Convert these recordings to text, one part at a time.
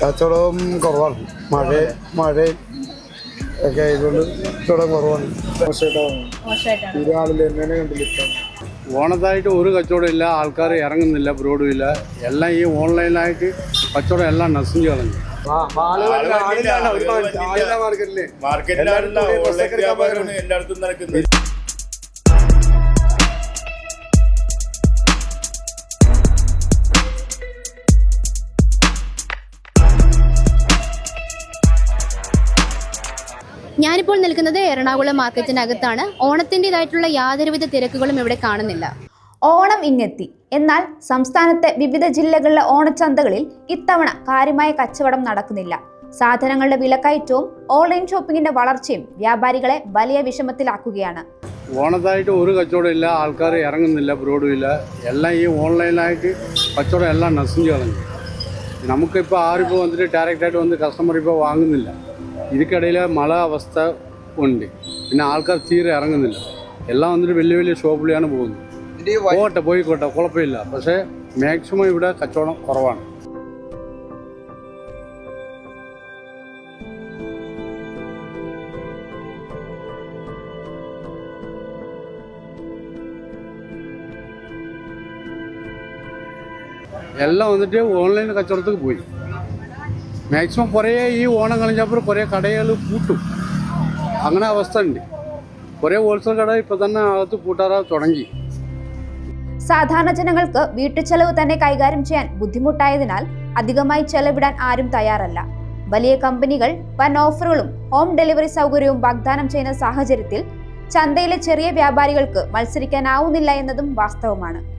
കച്ചവടം കുറവാണ്. മഴ മഴ ഒക്കെ ആയതുകൊണ്ട് കച്ചവടം കുറവാണ്. കണ്ടില്ല ഓണത്തായിട്ട് ഒരു കച്ചവടം ഇല്ല ആൾക്കാർ ഇറങ്ങുന്നില്ല ബ്രോഡും ഇല്ല. എല്ലാം ഈ ഓൺലൈനായിട്ട് കച്ചവടം എല്ലാം നശിച്ചു കളഞ്ഞു. മാർക്കറ്റിലാണ് എല്ലായിടത്തും നടക്കുന്നത്. ഞാനിപ്പോൾ നിൽക്കുന്നത് എറണാകുളം മാർക്കറ്റിനകത്താണ്. ഓണത്തിന്റെതായിട്ടുള്ള യാതൊരുവിധ തിരക്കുകളും ഇവിടെ കാണുന്നില്ല. ഓണം ഇങ്ങെത്തി എന്നാൽ സംസ്ഥാനത്തെ വിവിധ ജില്ലകളിലെ ഓണച്ചന്തകളിൽ ഇത്തവണ കാര്യമായ കച്ചവടം നടക്കുന്നില്ല. സാധനങ്ങളുടെ വിലക്കയറ്റവും ഓൺലൈൻ ഷോപ്പിംഗിന്റെ വളർച്ചയും വ്യാപാരികളെ വലിയ വിഷമത്തിലാക്കുകയാണ്. ഓണത്തായിട്ട് ഒരു കച്ചവടം ഇല്ല ആൾക്കാർ ഇറങ്ങുന്നില്ല ബ്രോഡും ഇല്ല. എല്ലാം ഈ ഓൺലൈനായിട്ട് കച്ചവടം എല്ലാം നശിച്ചു കളഞ്ഞു. നമുക്കിപ്പോൾ ആരും ഇപ്പോൾ വന്നിട്ട് ഡയറക്റ്റായിട്ട് വന്ന് കസ്റ്റമർ ഇപ്പോൾ വാങ്ങുന്നില്ല. ഇതിക്കിടയിൽ മഴ അവസ്ഥ ഉണ്ട്. പിന്നെ ആൾക്കാർ തീരെ ഇറങ്ങുന്നില്ല. എല്ലാം വന്നിട്ട് വലിയ വലിയ ഷോപ്പിലാണ് പോകുന്നത്. പോകട്ടെ പോയിക്കോട്ടെ കുഴപ്പമില്ല. പക്ഷേ മാക്സിമം ഇവിടെ കച്ചവടം കുറവാണ്. എല്ലാം വന്നിട്ട് ഓൺലൈൻ കച്ചവടത്തേക്ക് പോയി. മാക്സിമം കുറേ ഈ ഓണം കളിഞ്ഞപ്പോൾ കുറേ കടകൾ പൂട്ടും. അങ്ങനെ അവസ്ഥ ഉണ്ട് കുറേ ഹോൾസെയിൽ കട ഇപ്പം തന്നെ അകത്ത് പൂട്ടാറാ തുടങ്ങി. സാധാരണ ജനങ്ങൾക്ക് വീട്ടുചെലവ് തന്നെ കൈകാര്യം ചെയ്യാൻ ബുദ്ധിമുട്ടായതിനാൽ അധികമായി ചെലവിടാൻ ആരും തയ്യാറല്ല. വലിയ കമ്പനികൾ വൻ ഓഫറുകളും ഹോം ഡെലിവറി സൗകര്യവും വാഗ്ദാനം ചെയ്യുന്ന സാഹചര്യത്തിൽ ചന്തയിലെ ചെറിയ വ്യാപാരികൾക്ക് മത്സരിക്കാനാവുന്നില്ല എന്നതും വാസ്തവമാണ്.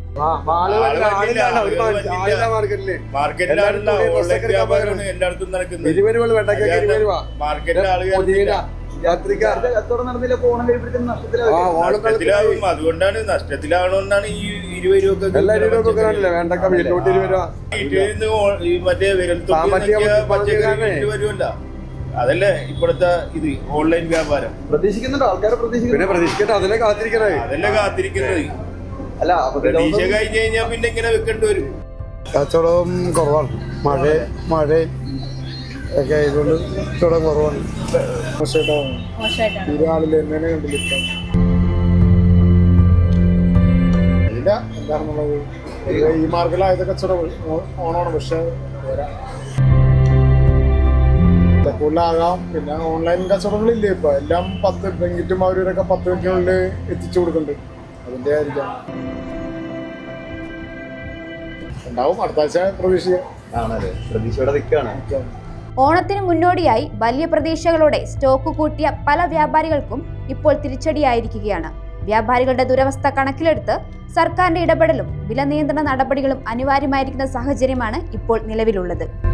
മാർക്കറ്റിൽ മാർക്കറ്റിലാണല്ലോ ഓൺലൈൻ വ്യാപാരമാണ് എല്ലായിടത്തും നടക്കുന്നത്. മാർക്കറ്റിലെ ആളുകൾ നഷ്ടത്തിലാവും. അതുകൊണ്ടാണ് നഷ്ടത്തിലാവണമെന്നാണ് ഈ ഇരുപത് രൂപ മറ്റേ വരുമല്ല. അതല്ലേ ഇപ്പോഴത്തെ ഇത് ഓൺലൈൻ വ്യാപാരം. പ്രതീക്ഷിക്കുന്നുണ്ട് ആൾക്കാരെ പ്രതീക്ഷിക്കുന്നു പ്രതീക്ഷിക്കട്ടെ അതല്ലേ കാത്തിരിക്കണേ. അതല്ലേ കാത്തിരിക്കുന്നത്. അല്ല പ്രതീക്ഷ കഴിഞ്ഞ് കഴിഞ്ഞാൽ പിന്നെ ഇങ്ങനെ വെക്കേണ്ടി വരും. കച്ചവടം കുറവാണ്. മഴ മഴ ഒക്കെ ആയതുകൊണ്ട് കച്ചവടം കുറവാണ്. മോശമായിട്ടാണ്. ഒരാളിൽ എന്നെ കണ്ടില്ല ഇല്ല എന്താണെന്നുള്ളത്. ഈ മാർഗിലായത് കച്ചവടം ഓണമാണ് പക്ഷെ. കൂടുതലാകാം. പിന്നെ ഓൺലൈൻ കച്ചവടങ്ങളില്ലേ ഇപ്പൊ. എല്ലാം പത്ത് പെങ്കിറ്റും അവരൊക്കെ പത്ത് മിനിറ്റിനുള്ളിൽ എത്തിച്ചു കൊടുക്കുന്നുണ്ട് അതിന്റെ ആയിരിക്കാം ഉണ്ടാവും. അടുത്ത ആഴ്ച പ്രതീക്ഷിക്കാം. ആണല്ലേ. പ്രതീക്ഷയോടെ നിൽക്കുകയാണ്. ഓണത്തിന് മുന്നോടിയായി വലിയ പ്രതീക്ഷകളോടെ സ്റ്റോക്ക് കൂട്ടിയ പല വ്യാപാരികൾക്കും ഇപ്പോൾ തിരിച്ചടിയായിരിക്കുകയാണ്. വ്യാപാരികളുടെ ദുരവസ്ഥ കണക്കിലെടുത്ത് സർക്കാരിന്റെ ഇടപെടലും വില നിയന്ത്രണ നടപടികളും അനിവാര്യമായിരിക്കുന്ന സാഹചര്യമാണ് ഇപ്പോൾ നിലവിലുള്ളത്.